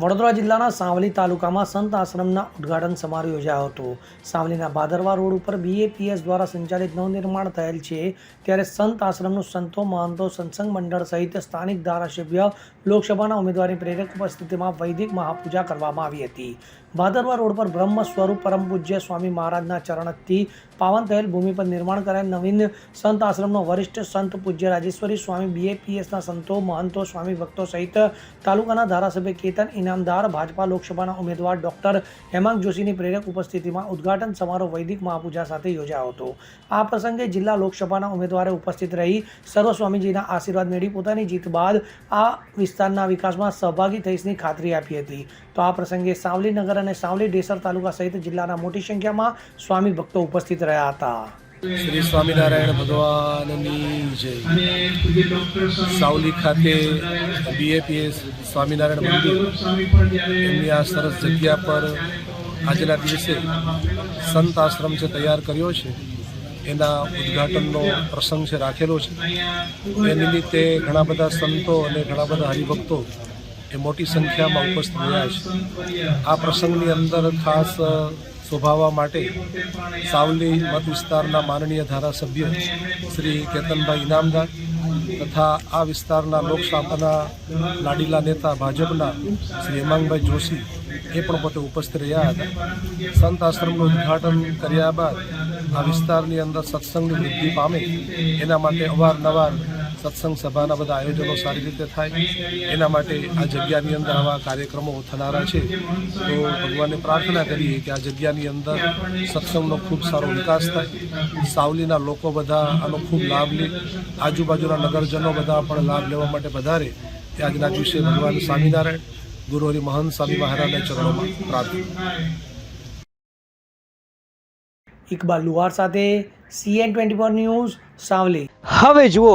વડોદરા જિલ્લાના સાવલી તાલુકામાં સંત આશ્રમના ઉદ્ઘાટન સમારોહ યોજાયો હતો. સાવલીના ભાદરવા રોડ ઉપર બીએપીએસ દ્વારા સંચાલિત નવનિર્માણ થયેલ છે. ત્યારે સંત આશ્રમનું સંતો, મહંતો સત્સંગ મંડળ સહિત સ્થાનિક ધારાસભ્ય, લોકસભાના ઉમેદવારની પ્રેરક ઉપસ્થિતિમાં વૈદિક મહાપૂજા કરવામાં આવી હતી. ભાદરવા રોડ પર બ્રહ્મ સ્વરૂપ પરમ પૂજ્ય સ્વામી મહારાજના ચરણથી પાવન થયેલ ભૂમિ પર નિર્માણ કરાયેલ નવીન સંત આશ્રમનો વરિષ્ઠ સંત પૂજ્ય રાજેશ્વરી સ્વામી બીએપીએસના સંતો, મહંતો, સ્વામી ભક્તો સહિત તાલુકાના ધારાસભ્ય કેતન ઇનામદાર, ભાજપા લોકસભાના ઉમેદવાર ડોક્ટર હેમાંગ જોશીની પ્રેરક ઉપસ્થિતિમાં ઉદ્ઘાટન સમારોહ વૈદિક મહાપૂજા સાથે યોજાયો હતો. આ પ્રસંગે જિલ્લા લોકસભાના ઉમેદવારે ઉપસ્થિત રહી સર્વ સ્વામીજીના આશીર્વાદ મેળવી પોતાની જીત બાદ આ વિસ્તારના વિકાસમાં સહભાગી થઈશની ખાતરી આપી હતી. તો આ પ્રસંગે સાવલી અને સાવલી ડેસર તાલુકા સહિત જિલ્લાના મોટી સંખ્યામાં સ્વામી ભક્તો ઉપસ્થિત રહ્યા હતા. શ્રી સ્વામિનારાયણ ભગવાનની જય. સાવલી ખાતે બીએપીએસ સ્વામિનારાયણ મંદિર, એમની આ સરસ જગ્યા પર આજના દિવસે સંત આશ્રમ જે તૈયાર કર્યો છે, એના ઉદ્ઘાટનનો પ્રસંગ છે રાખેલો છે. એ નિમિત્તે ઘણા બધા સંતો અને ઘણા બધા હરિભક્તો એ મોટી સંખ્યામાં ઉપસ્થિત રહ્યા છે. આ પ્રસંગની અંદર ખાસ શોભાવવા માટે સાવલી મત વિસ્તારના માનનીય ધારાસભ્ય શ્રી કેતનભાઈ ઇનામદાર તથા આ વિસ્તારના લોકસભાના લાડીલા નેતા ભાજપના શ્રી હેમાંગભાઈ જોશી એ પણ પોતે ઉપસ્થિત રહ્યા હતા. સંત આશ્રમનું ઉદ્ઘાટન કર્યા બાદ આ વિસ્તારની અંદર સત્સંગની વૃદ્ધિ પામે એના માટે અવારનવાર સત્સંગ સભાના બધા આયોજનો સારી રીતે થાય. એના માટે આ જગ્યાની અંદર આવા કાર્યક્રમો થનારા છે. તો ભગવાનને પ્રાર્થના કરીએ કે આ જગ્યાની અંદર સત્સંગનો ખૂબ સારો વિકાસ થાય. સાવલીના લોકો બધા આનો ખૂબ લાભ લે. આજુબાજુના નગરજનો બધા પણ લાભ લેવા માટે વધારે એ આજના દિવસે ભગવાન સ્વામિનારાયણ ગુરુ હરિ મહંત સ્વામી મહારાજના ચરણોમાં પ્રાર્થના. ઇકબાલ લુહાર સાથે CN twenty four news Savli. હવે જુઓ